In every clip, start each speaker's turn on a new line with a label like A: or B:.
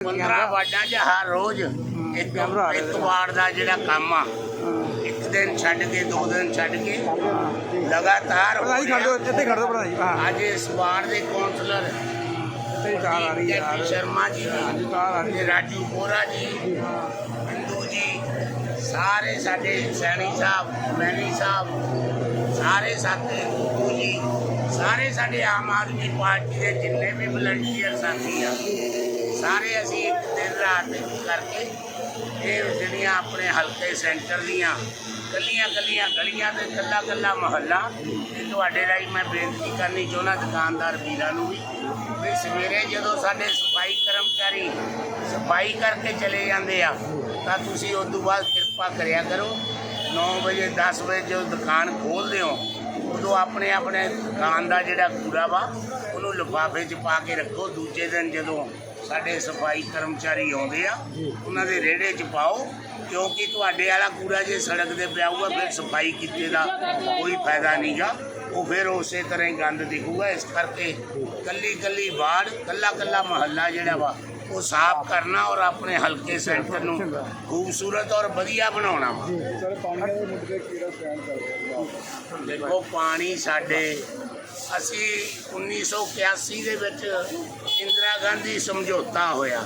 A: 15 ਵਾਰਡਾਂ 'ਚ ਹਰ ਰੋਜ਼ ਇੱਕ ਇੱਕ ਦਾ ਜਿਹੜਾ ਕੰਮ ਆ ਇੱਕ ਦਿਨ ਛੱਡ ਕੇ ਦੋ ਦਿਨ ਛੱਡ ਕੇ ਲਗਾਤਾਰ ਹੋ ਰਿਹਾ।
B: ਇੱਥੇ ਖੜ ਦੋ ਪੜਾਈ ਹਾਂ।
A: ਅੱਜ ਇਸ ਵਾਰਡ ਦੇ ਕੌਂਸਲਰ
B: ਇੱਥੇ ਕਾਰ ਆ ਰਹੀ ਹੈ ਯਾਰ।
A: ਕੇਪੀ ਸ਼ਰਮਾ ਜੀ
B: ਹਾਂਜੀ ਕਾਰ ਆ ਰਹੀ
A: ਤੇ ਰਾਜੂ ਬੋਰਾ ਜੀ ਹਿੰਦੂ ਜੀ ਸਾਰੇ ਸਾਡੇ ਸੈਣੀ ਸਾਹਿਬ ਮੈਨੀ ਸਾਹਿਬ ਸਾਰੇ ਸਾਥੀ ਗੁੱਗੂ ਜੀ ਸਾਰੇ ਸਾਡੇ ਆਮ ਆਦਮੀ ਪਾਰਟੀ ਦੇ ਜਿੰਨੇ ਵੀ ਵਲੰਟੀਅਰ ਸਾਥੀ ਆ ਸਾਰੇ ਅਸੀਂ ਇੱਕ ਦਿਨ ਰਾਤ ਇੱਕ ਕਰਕੇ ਇਹ ਜਿਹੜੀਆਂ ਆਪਣੇ ਹਲਕੇ ਸੈਂਟਰ ਦੀਆਂ ਕੱਲੀਆਂ ਕੱਲੀਆਂ ਗਲੀਆਂ ਤੇ ਕੱਲਾ ਕੱਲਾ ਮਹੱਲਾ, ਇਹ ਤੁਹਾਡੇ ਰਾਹੀਂ ਮੈਂ ਬੇਨਤੀ ਕਰਨੀ ਚਾਹੁੰਦਾ ਦੁਕਾਨਦਾਰ ਵੀਰਾਂ ਨੂੰ ਵੀ ਵੀ ਸਵੇਰੇ ਜਦੋਂ ਸਾਡੇ ਸਫ਼ਾਈ ਕਰਮਚਾਰੀ ਸਫ਼ਾਈ ਕਰਕੇ ਚਲੇ ਜਾਂਦੇ ਆ, ਤਾਂ ਤੁਸੀਂ ਉਸ ਤੋਂ ਬਾਅਦ ਕਿਰਪਾ ਕਰਿਆ ਕਰੋ। 9 ਵਜੇ 10 ਵਜੇ ਜਦੋਂ ਦੁਕਾਨ ਖੋਲਦੇ ਹੋ, ਉਦੋਂ ਆਪਣੇ ਆਪਣੇ ਦੁਕਾਨ ਦਾ ਜਿਹੜਾ ਕੂੜਾ ਵਾ, ਉਹਨੂੰ ਲਿਫਾਫੇ 'ਚ ਪਾ ਕੇ ਰੱਖੋ। ਦੂਜੇ ਦਿਨ ਜਦੋਂ ਸਾਡੇ ਸਫ਼ਾਈ ਕਰਮਚਾਰੀ ਆਉਂਦੇ ਆ, ਉਹਨਾਂ ਦੇ ਰੇੜੇ 'ਚ ਪਾਓ, ਕਿਉਂਕਿ ਤੁਹਾਡੇ ਵਾਲਾ ਕੂੜਾ ਜੇ ਸੜਕ ਤੇ ਪਿਆ ਹੋਊਗਾ, ਫਿਰ ਸਫ਼ਾਈ ਕੀਤੇ ਦਾ ਕੋਈ ਫਾਇਦਾ ਨਹੀਂਗਾ ਉਹ ਫਿਰ ਉਸੇ ਤਰ੍ਹਾਂ ਹੀ ਗੰਦ ਦਿਖੂਗਾ, ਇਸ ਕਰਕੇ ਕੱਲੀ ਕੱਲੀ ਵਾਰਡ ਕੱਲਾ ਕੱਲਾ ਮਹੱਲਾ ਜਿਹੜਾ ਵਾ, ਉਹ ਸਾਫ਼ ਕਰਨਾ ਔਰ ਆਪਣੇ ਹਲਕੇ ਸੈਂਟਰ ਨੂੰ ਖੂਬਸੂਰਤ ਔਰ ਵਧੀਆ ਬਣਾਉਣਾ ਵਾ। ਦੇਖੋ, ਪਾਣੀ ਸਾਡੇ, ਅਸੀਂ 1981 ਦੇ ਵਿੱਚ ਇੰਦਰਾ ਗਾਂਧੀ ਸਮਝੌਤਾ ਹੋਇਆ।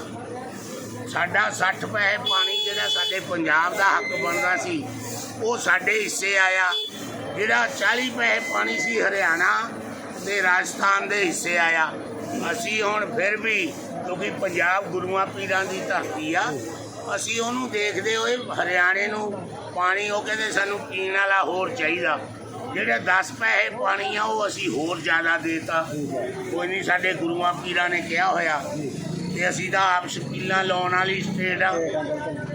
A: ਸਾਡਾ 60 ਪੈਸੇ ਪਾਣੀ ਜਿਹੜਾ ਸਾਡੇ ਪੰਜਾਬ ਦਾ ਹੱਕ ਬਣਦਾ ਸੀ, ਉਹ ਸਾਡੇ ਹਿੱਸੇ ਆਇਆ। ਜਿਹੜਾ 40 ਪੈਸੇ ਪਾਣੀ ਸੀ ਹਰਿਆਣਾ ਤੇ ਰਾਜਸਥਾਨ ਦੇ ਹਿੱਸੇ ਆਇਆ। ਅਸੀਂ ਹੁਣ ਫਿਰ ਵੀ ਕਿਉਂਕਿ ਪੰਜਾਬ ਗੁਰੂਆਂ ਪੀਰਾਂ ਦੀ ਧਰਤੀ ਆ, ਅਸੀਂ ਉਹਨੂੰ ਦੇਖਦੇ ਹੋਏ ਹਰਿਆਣੇ ਨੂੰ ਪਾਣੀ, ਉਹ ਕਹਿੰਦੇ ਸਾਨੂੰ ਪੀਣ ਵਾਲਾ ਹੋਰ ਚਾਹੀਦਾ। ਜਿਹੜੇ 10 ਪੈਸੇ ਪਾਣੀ ਆ, ਉਹ ਅਸੀਂ ਹੋਰ ਜ਼ਿਆਦਾ ਦੇਤਾ। ਕੋਈ ਨਹੀਂ, ਸਾਡੇ ਗੁਰੂਆਂ ਪੀਰਾਂ ਨੇ ਕਿਹਾ ਹੋਇਆ ਤੇ ਅਸੀਂ ਤਾਂ ਆਪ ਸ਼ਕੀਲਾਂ ਲਾਉਣ ਵਾਲੀ ਸਟੇਟ ਆ।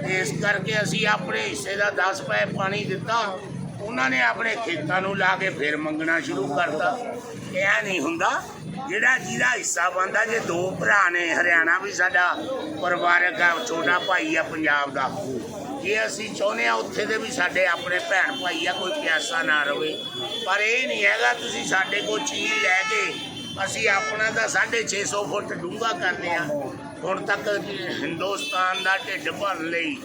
A: ਇਸ ਕਰਕੇ ਅਸੀਂ ਆਪਣੇ ਹਿੱਸੇ ਦਾ 10 ਪੈਸੇ ਪਾਣੀ ਦਿੱਤਾ। ਉਹਨਾਂ ਨੇ ਆਪਣੇ ਖੇਤਾਂ ਨੂੰ ਲਾ ਕੇ ਫਿਰ ਮੰਗਣਾ ਸ਼ੁਰੂ ਕਰਤਾ। ਇਹ ਨਹੀਂ ਹੁੰਦਾ, ਜਿਹੜਾ ਜਿਹਦਾ ਹਿੱਸਾ ਬੰਦਾ ਜੇ ਦੋ ਭਰਾ ਨੇ, ਹਰਿਆਣਾ ਵੀ ਸਾਡਾ ਪਰਿਵਾਰਕ ਆ, ਛੋਟਾ ਭਾਈ ਆ, ਪੰਜਾਬ ਦਾ। ਜੇ ਅਸੀਂ ਚਾਹੁੰਦੇ ਆ ਉੱਥੇ ਦੇ ਵੀ ਸਾਡੇ ਆਪਣੇ ਭੈਣ ਭਾਈ ਆ, ਕੋਈ ਪਿਆਸਾ ਨਾ ਰਵੇ, ਪਰ ਇਹ ਨਹੀਂ ਹੈਗਾ ਤੁਸੀਂ ਸਾਡੇ ਕੋਲ ਚੀਜ਼ ਲੈ ਕੇ ਅਸੀਂ ਆਪਣਾ ਤਾਂ 650 ਫੁੱਟ ਡੂੰਘਾ ਕਰਨੇ ਆ। ਹੁਣ ਤੱਕ ਹਿੰਦੁਸਤਾਨ ਦਾ ਢਿੱਡ ਭਰਨ ਲਈ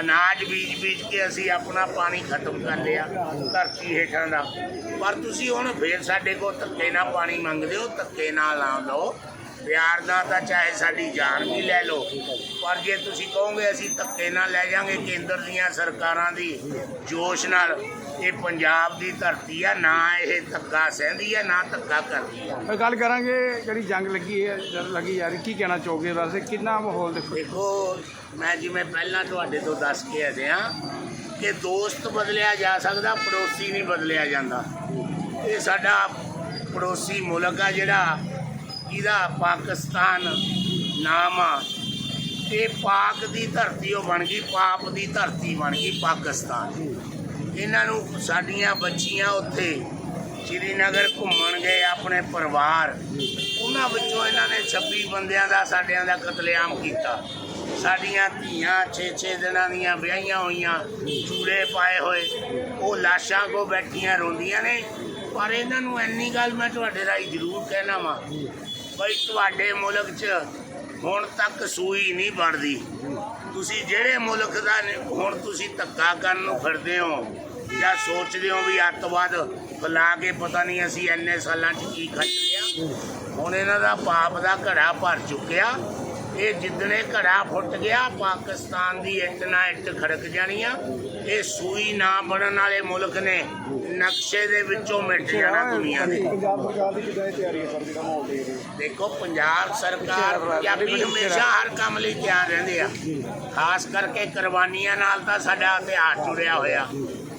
A: ਅਨਾਜ ਬੀਜ ਬੀਜ ਕੇ ਅਸੀਂ ਆਪਣਾ ਪਾਣੀ ਖਤਮ ਕਰ ਲਿਆ, ਧਰਤੀ ਹੇਠਾਂ ਦਾ। ਪਰ ਤੁਸੀਂ ਹੁਣ ਫੇਰ ਸਾਡੇ ਕੋਲ ਧੱਕੇ ਨਾਲ ਪਾਣੀ ਮੰਗਦੇ ਹੋ, ਧੱਕੇ ਨਾਲ ਨਾ ਲਓ। ਪਿਆਰ ਨਾਲ ਤਾਂ ਚਾਹੇ ਸਾਡੀ ਜਾਨ ਵੀ ਲੈ ਲਓ ਪਰ ਜੇ ਤੁਸੀਂ ਕਹੋਗੇ ਅਸੀਂ ਧੱਕੇ ਨਾਲ ਲੈ ਜਾਾਂਗੇ ਕੇਂਦਰ ਦੀਆਂ ਸਰਕਾਰਾਂ ਦੀ ਜੋਸ਼ ਨਾਲ ਇਹ ਪੰਜਾਬ ਦੀ ਧਰਤੀ ਆ ਨਾ ਇਹ ਧੱਕਾ ਸਹਿੰਦੀ ਆ ਨਾ ਧੱਕਾ ਕਰਦੀ ਆ।
B: ਫਿਰ ਗੱਲ ਕਰਾਂਗੇ ਜਿਹੜੀ ਜੰਗ ਲੱਗੀ ਹੈ ਜਦ ਲੱਗੀ ਯਾਰ ਕੀ ਕਹਿਣਾ ਚਾਹੋਗੇ ਵੈਸੇ ਕਿੰਨਾ ਮਾਹੌਲ ਦੇਖੋ?
A: ਦੇਖੋ ਮੈਂ ਜਿਵੇਂ ਪਹਿਲਾਂ ਤੁਹਾਡੇ ਤੋਂ ਦੱਸ ਕੇ ਹਟਿਆ ਕਿ ਦੋਸਤ ਬਦਲਿਆ ਜਾ ਸਕਦਾ ਪੜੋਸੀ ਨਹੀਂ ਬਦਲਿਆ ਜਾਂਦਾ। ਇਹ ਸਾਡਾ ਪੜੋਸੀ ਮੁਲਕ ਆ ਜਿਹੜਾ ਇਹਦਾ ਪਾਕਿਸਤਾਨ ਨਾਮ ਆ। ਇਹ ਪਾਕ ਦੀ ਧਰਤੀ ਉਹ ਬਣ ਗਈ, ਪਾਪ ਦੀ ਧਰਤੀ ਬਣ ਗਈ, ਪਾਕਿਸਤਾਨ। ਇਹਨਾਂ ਨੂੰ ਸਾਡੀਆਂ ਬੱਚੀਆਂ ਉੱਥੇ ਸ਼੍ਰੀਨਗਰ ਘੁੰਮਣ ਗਏ, ਆਪਣੇ ਪਰਿਵਾਰ। ਉਹਨਾਂ ਵਿੱਚੋਂ ਇਹਨਾਂ ਨੇ 26 ਬੰਦਿਆਂ ਦਾ ਸਾਡਿਆਂ ਦਾ ਕਤਲੇਆਮ ਕੀਤਾ। ਸਾਡੀਆਂ ਧੀਆਂ 6-6 ਦਿਨਾਂ ਦੀਆਂ ਵਿਆਹੀਆਂ ਹੋਈਆਂ ਚੂੜੇ ਪਾਏ ਹੋਏ। ਉਹ ਲਾਸ਼ਾਂ ਕੋ ਬੈਠੀਆਂ, ਰੋਂਦੀਆਂ ਨੇ। ਪਰ ਇਹਨਾਂ ਨੂੰ ਇੰਨੀ ਗੱਲ ਮੈਂ ਤੁਹਾਡੇ ਰਾਹੀਂ ਜ਼ਰੂਰ ਕਹਿਣਾ ਵਾਂ। ਬਈ ਤੁਹਾਡੇ ਮੁਲਕ 'ਚ ਹੁਣ ਤੱਕ ਸੂਈ ਨਹੀਂ ਬਣਦੀ ਤੁਸੀਂ ਜਿਹੜੇ ਮੁਲਕ ਦਾ ਹੁਣ ਤੁਸੀਂ ਧੱਕਾ ਕਰਨ ਨੂੰ ਫਿਰਦੇ ਹੋ ਜਾਂ ਸੋਚਦੇ ਹੋ ਵੀ ਅੱਤਵਾਦ ਫੈਲਾ ਕੇ ਪਤਾ ਨਹੀਂ ਅਸੀਂ ਇੰਨੇ ਸਾਲਾਂ 'ਚ ਕੀ ਖੱਟ ਲਿਆ। ਹੁਣ ਇਹਨਾਂ ਦਾ ਪਾਪ ਦਾ ਘੜਾ ਭਰ ਚੁੱਕਿਆ। ਇਹ ਜਿੱਦਣੇ ਘੜਾ ਫੁੱਟ ਗਿਆ, ਪਾਕਿਸਤਾਨ ਦੀ ਇੱਟ ਨਾ ਇੱਟ ਖੜਕ ਜਾਣੀ ਆ ਇਹ ਸੂਈ ਨਾ ਬਣਨ ਵਾਲੇ ਮੁਲਕ ਨੇ ਨਕਸ਼ੇ ਦੇ ਵਿੱਚੋਂ ਮਿਟ ਜਾਣਾ ਦੁਨੀਆ ਦੇ
B: ਪੰਜਾਬ ਸਰਕਾਰ ਦੀ ਕਿਦਾਂ ਤਿਆਰੀ ਹੈ ਸਰ ਜਿਹੜਾ ਮਾਹੌਲ ਦੇਖ
A: ਪੰਜਾਬ ਸਰਕਾਰ ਪੰਜਾਬੀ ਹਮੇਸ਼ਾ ਹਰ ਕੰਮ ਲਈ ਤਿਆਰ ਰਹਿੰਦੇ ਆ। ਖਾਸ ਕਰਕੇ ਕੁਰਬਾਨੀਆਂ ਨਾਲ ਤਾਂ ਸਾਡਾ ਇਤਿਹਾਸ ਜੁੜਿਆ ਹੋਇਆ।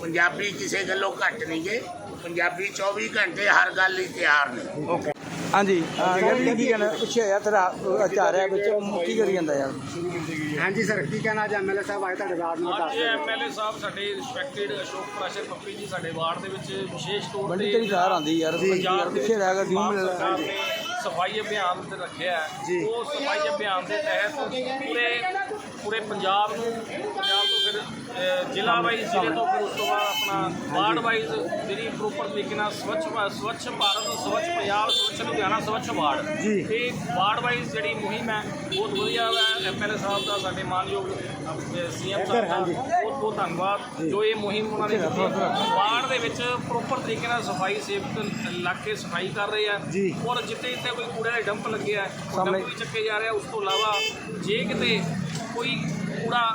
A: ਪੰਜਾਬੀ ਕਿਸੇ ਗੱਲੋਂ ਘੱਟ ਨਹੀਂ ਗੇ। ਪੰਜਾਬੀ 24 ਘੰਟੇ ਹਰ ਗੱਲ ਲਈ ਤਿਆਰ ਨੇ।
B: ਹਾਂਜੀ। ਗੱਡੀ ਕੀ ਕਹਿਣਾ ਪਿੱਛੇ ਆ ਤੇਰਾ ਆਚਾਰਿਆ ਵਿੱਚ ਕੀ ਕਰੀ ਜਾਂਦਾ ਯਾਰ?
C: ਹਾਂਜੀ ਸਰ ਕੀ ਕਹਿਣਾ ਅੱਜ ਐਮਐਲਏ ਸਾਹਿਬ ਆਏ ਤੁਹਾਡੇ ਵਾਰਡ ਨੂੰ?
D: ਅੱਜ ਐਮਐਲਏ ਸਾਹਿਬ ਸਾਡੇ ਰਿਸਪੈਕਟਡ ਅਸ਼ੋਕ ਪ੍ਰਾਸ਼ਰ ਪੱਪੀ ਜੀ ਸਾਡੇ ਵਾਰਡ ਦੇ ਵਿੱਚ ਵਿਸ਼ੇਸ਼ ਤੌਰ
B: ਬੰਡੀ ਤੇਰੀ ਕਾਰ ਆਂਦੀ ਯਾਰ ਯਾਰ ਪਿੱਛੇ ਰਹਿ ਗਿਆ
D: ਨੇ ਸਫ਼ਾਈ ਅਭਿਆਨ ਤੇ ਰੱਖਿਆ ਹੈ। ਉਹ ਸਫ਼ਾਈ ਅਭਿਆਨ ਦੇ ਤਹਿਤ ਪੂਰੇ ਪੂਰੇ ਪੰਜਾਬ ਨੂੰ ਪੰਜਾਬ ਤੋਂ ਫਿਰ ਜ਼ਿਲ੍ਹਾ ਵਾਈਜ਼ ਜ਼ਿਲ੍ਹੇ ਤੋਂ ਫਿਰ ਉਸ ਤੋਂ ਬਾਅਦ ਆਪਣਾ ਵਾਰਡ ਵਾਈਜ਼ ਜਿਹੜੀ ਪ੍ਰੋਪਰ ਤਰੀਕੇ ਨਾਲ ਸਵੱਛ ਭਾ- ਸਵੱਛ ਭਾਰਤ ਸਵੱਛ ਪੰਜਾਬ ਸਵੱਛ ਲੁਧਿਆਣਾ ਸਵੱਛ ਵਾਰਡ।
B: ਜੀ।
D: ਤੇ ਵਾਰਡ ਵਾਈਜ਼ ਜਿਹੜੀ ਮੁਹਿੰਮ ਹੈ ਬਹੁਤ ਵਧੀਆ ਹੈ ਐਮਐਲਏ ਸਾਹਿਬ ਦਾ ਸਾਡੇ ਮਾਨਯੋਗ ਸੀਐਮ ਸਾਹਿਬ ਦਾ ਬਹੁਤ ਬਹੁਤ ਧੰਨਵਾਦ। ਜੋ। ਇਹ ਮੁਹਿੰਮ ਉਹਨਾਂ ਨੇ ਕੀਤੀ ਵਾਰਡ ਦੇ ਵਿੱਚ ਪ੍ਰੋਪਰ ਤਰੀਕੇ ਨਾਲ ਸਫ਼ਾਈ ਸੇਵਕ ਲੱਗ ਕੇ ਸਫ਼ਾਈ ਕਰ ਰਹੇ ਆ।
B: ਜੀ।
D: ਔਰ ਜਿੱਥੇ ਜਿੱਥੇ ਕੋਈ ਕੂੜੇ ਦਾ ਡੰਪ ਲੱਗਿਆ ਹੈ ਉਹ
B: ਸਾਹਮਣੇ-
D: ਡੰਪ ਵੀ ਚੱਕੇ ਜਾ ਰਿਹਾ ਉਸ ਤੋਂ ਇਲਾਵਾ ਜੇ ਕਿਤੇ ਕੋਈ ਕੂੜਾ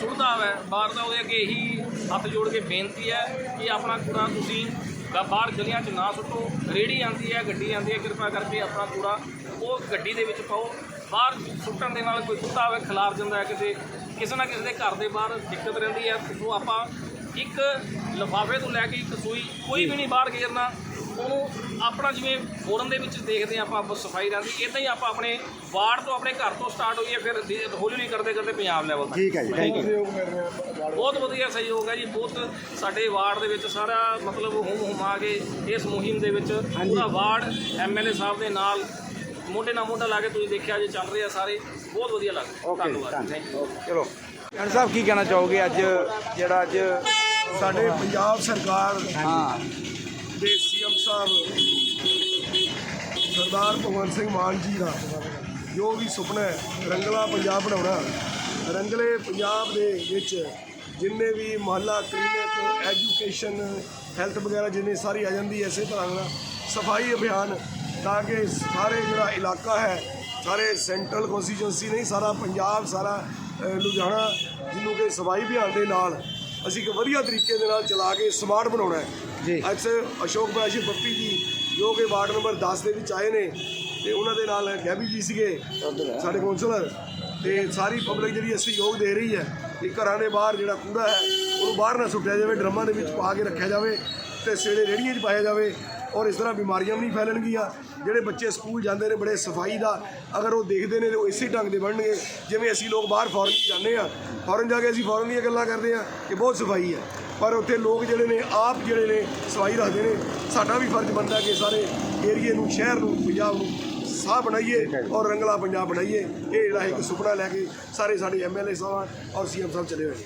D: ਸੁੱਟਦਾ ਹੈ ਬਾਹਰ ਦਾ ਉਹਦੇ ਅੱਗੇ ਹੀ ਹੱਥ ਜੋੜ ਕੇ ਬੇਨਤੀ ਹੈ ਕਿ ਆਪਣਾ ਕੂੜਾ ਤੁਸੀਂ ਗਾ- ਬਾਹਰ ਗਲੀਆਂ 'ਚ ਨਾ ਸੁੱਟੋ, ਰੇੜੀ ਆਉਂਦੀ ਹੈ, ਗੱਡੀ ਆਉਂਦੀ ਹੈ, ਕਿਰਪਾ ਕਰਕੇ ਆਪਣਾ ਕੂੜਾ ਉਹ ਗੱਡੀ ਦੇ ਵਿੱਚ ਪਾਓ। ਬਾਹਰ ਸੁੱਟਣ ਦੇ ਨਾਲ ਕੋਈ ਕੁੱਤਾ ਹੋਵੇ, ਖਿਲਾਰ ਜਾਂਦਾ ਹੈ ਕਿਤੇ, ਕਿਸੇ ਨਾ ਕਿਸੇ ਦੇ ਘਰ ਦੇ ਬਾਹਰ ਦਿੱਕਤ ਰਹਿੰਦੀ ਹੈ। ਉਹ ਆਪਾਂ ਇੱਕ ਲਿਫਾਫੇ ਤੋਂ ਲੈ ਕੇ ਇੱਕ ਸੂਈ ਕੋਈ ਵੀ ਨਹੀਂ ਬਾਹਰ ਗੇਰਨਾ ਉਹਨੂੰ ਆਪਣਾ ਜਿਵੇਂ ਫੋਰਨ ਦੇ ਵਿੱਚ ਦੇਖਦੇ ਹਾਂ ਆਪਾਂ ਬਸ ਸਫ਼ਾਈ ਰਹਿੰਦੀ ਇਦਾਂ ਹੀ ਆਪਾਂ ਆਪਣੇ ਵਾਰਡ ਤੋਂ ਆਪਣੇ ਘਰ ਤੋਂ ਸਟਾਰਟ ਹੋਈਏ ਫਿਰ ਧੀ- ਹੌਲੀ ਹੌਲੀ ਕਰਦੇ ਕਰਦੇ ਪੰਜਾਬ ਲੈਵਲ ਤੱਕ।
B: ਠੀਕ ਹੈ ਜੀ ਥੈਂਕ ਯੂ
D: ਬਹੁਤ ਵਧੀਆ ਸਹਿਯੋਗ ਹੈ ਜੀ ਬਹੁਤ ਸਾਡੇ ਵਾਰਡ ਦੇ ਵਿੱਚ ਸਾਰਾ ਮਤਲਬ ਹੁਮ ਹੁਮਾ ਕੇ ਇਸ ਮੁਹਿੰਮ ਦੇ ਵਿੱਚ ਪੂਰਾ ਵਾਰਡ ਐਮਐਲਏ ਸਾਹਿਬ ਦੇ ਨਾਲ ਮੋਢੇ ਨਾਲ ਮੋਢਾ ਲਾ ਕੇ ਤੁਸੀਂ ਦੇਖਿਆ ਜੇ ਚੱਲ ਰਿਹਾ ਸਾਰੇ ਬਹੁਤ ਵਧੀਆ ਲੱਗ ਰਿਹਾ।
B: ਓਕੇ
D: ਧੰਨਵਾਦ। ਥੈਂਕ ਯੂ
B: ਚਲੋ। ਜਨ ਸਾਹਿਬ ਕੀ ਕਹਿਣਾ ਚਾਹੋਗੇ ਅੱਜ ਜਿਹੜਾ ਅੱਜ
E: ਸਾਡੇ ਪੰਜਾਬ ਸਰਕਾਰ
B: ਹਾਂ।
E: ਦੇ ਸਾਹਿਬ, ਸਰਦਾਰ ਭਗਵੰਤ ਸਿੰਘ ਮਾਨ ਜੀ ਦਾ ਜੋ ਵੀ ਸੁਪਨਾ ਹੈ, ਰੰਗਲਾ ਪੰਜਾਬ ਬਣਾਉਣਾ। ਰੰਗਲੇ ਪੰਜਾਬ ਦੇ ਵਿੱਚ ਜਿੰਨੇ ਵੀ ਮੁਹੱਲਾ, ਕਲੀਨਿਕ, ਐਜੂਕੇਸ਼ਨ, ਹੈਲਥ ਵਗੈਰਾ ਜਿੰਨੇ ਸਾਰੀ ਆ ਜਾਂਦੀ ਹੈ, ਇਸੇ ਤਰ੍ਹਾਂ ਦਾ ਸਫ਼ਾਈ ਅਭਿਆਨ ਤਾਂ ਕਿ ਸਾਰੇ ਜਿਹੜਾ ਇਲਾਕਾ ਹੈ, ਸਾਰੇ ਸੈਂਟਰਲ ਕਨਸਟੀਚੁਐਂਸੀ ਨਹੀਂ, ਸਾਰਾ ਪੰਜਾਬ, ਸਾਰਾ ਲੁਧਿਆਣਾ, ਜਿਹਨੂੰ ਕਿ ਸਫ਼ਾਈ ਅਭਿਆਨ ਦੇ ਨਾਲ ਅਸੀਂ ਇੱਕ ਵਧੀਆ ਤਰੀਕੇ ਦੇ ਨਾਲ ਚਲਾ ਕੇ ਸਮਾਰਟ ਬਣਾਉਣਾ ਹੈ
B: ਜੀ।
E: ਅੱਜ ਅਸ਼ੋਕ ਬਾਸ਼ੀ ਪੱਪੀ ਜੀ ਜੋ ਕਿ ਵਾਰਡ ਨੰਬਰ 10 ਦੇ ਵਿੱਚ ਆਏ ਨੇ ਤੇ ਉਹਨਾਂ ਦੇ ਨਾਲ ਗੈਬੀ ਜੀ ਸੀਗੇ ਸਾਡੇ ਕੌਂਸਲਰ ਤੇ ਸਾਰੀ ਪਬਲਿਕ ਜਿਹੜੀ ਅਸੀਂ ਸਹਿਯੋਗ ਦੇ ਰਹੀ ਹੈ ਕਿ ਘਰਾਂ ਦੇ ਬਾਹਰ ਜਿਹੜਾ ਕੂੜਾ ਹੈ ਉਹਨੂੰ ਬਾਹਰ ਨਾ ਸੁੱਟਿਆ ਜਾਵੇ ਡਰਮਾਂ ਦੇ ਵਿੱਚ ਪਾ ਕੇ ਰੱਖਿਆ ਜਾਵੇ ਤੇ ਸਵੇਰੇ ਰੇੜੀਆਂ 'ਚ ਪਾਇਆ ਜਾਵੇ ਔਰ ਇਸ ਤਰ੍ਹਾਂ ਬਿਮਾਰੀਆਂ ਵੀ ਨਹੀਂ ਫੈਲਣਗੀਆਂ। ਜਿਹੜੇ ਬੱਚੇ ਸਕੂਲ ਜਾਂਦੇ ਨੇ, ਬੜੇ ਸਫ਼ਾਈ ਦਾ ਅਗਰ ਉਹ ਦੇਖਦੇ ਨੇ ਤੇ ਉਹ ਇਸੇ ਢੰਗ ਦੇ ਬਣਨਗੇ, ਜਿਵੇਂ ਅਸੀਂ ਲੋਕ ਬਾਹਰ ਫੋਰਨ ਜਾਂਦੇ ਆ ਫੋਰਨ ਜਾ ਕੇ ਅਸੀਂ ਫੋਰਨ ਦੀਆਂ ਗੱਲਾਂ ਕਰਦੇ ਆ ਕਿ ਬਹੁਤ ਸਫ਼ਾਈ ਹੈ। ਪਰ ਉੱਥੇ ਲੋਕ ਜਿਹੜੇ ਨੇ, ਆਪ ਜਿਹੜੇ ਨੇ, ਸਫ਼ਾਈ ਰੱਖਦੇ ਨੇ। ਸਾਡਾ ਵੀ ਫਰਜ਼ ਬਣਦਾ ਕਿ ਸਾਰੇ ਏਰੀਏ ਨੂੰ, ਸ਼ਹਿਰ ਨੂੰ, ਪੰਜਾਬ ਨੂੰ ਸਾਹ ਬਣਾਈਏ ਔਰ ਰੰਗਲਾ ਪੰਜਾਬ ਬਣਾਈਏ। ਇਹ ਜਿਹੜਾ ਇੱਕ ਸੁਪਨਾ ਲੈ ਕੇ ਸਾਰੇ ਸਾਡੇ ਐਮਐਲਏ ਸਾਹਿਬਾਨ ਔਰ ਸੀਐਮ ਸਾਹਿਬ ਚਲੇ ਹੋਏ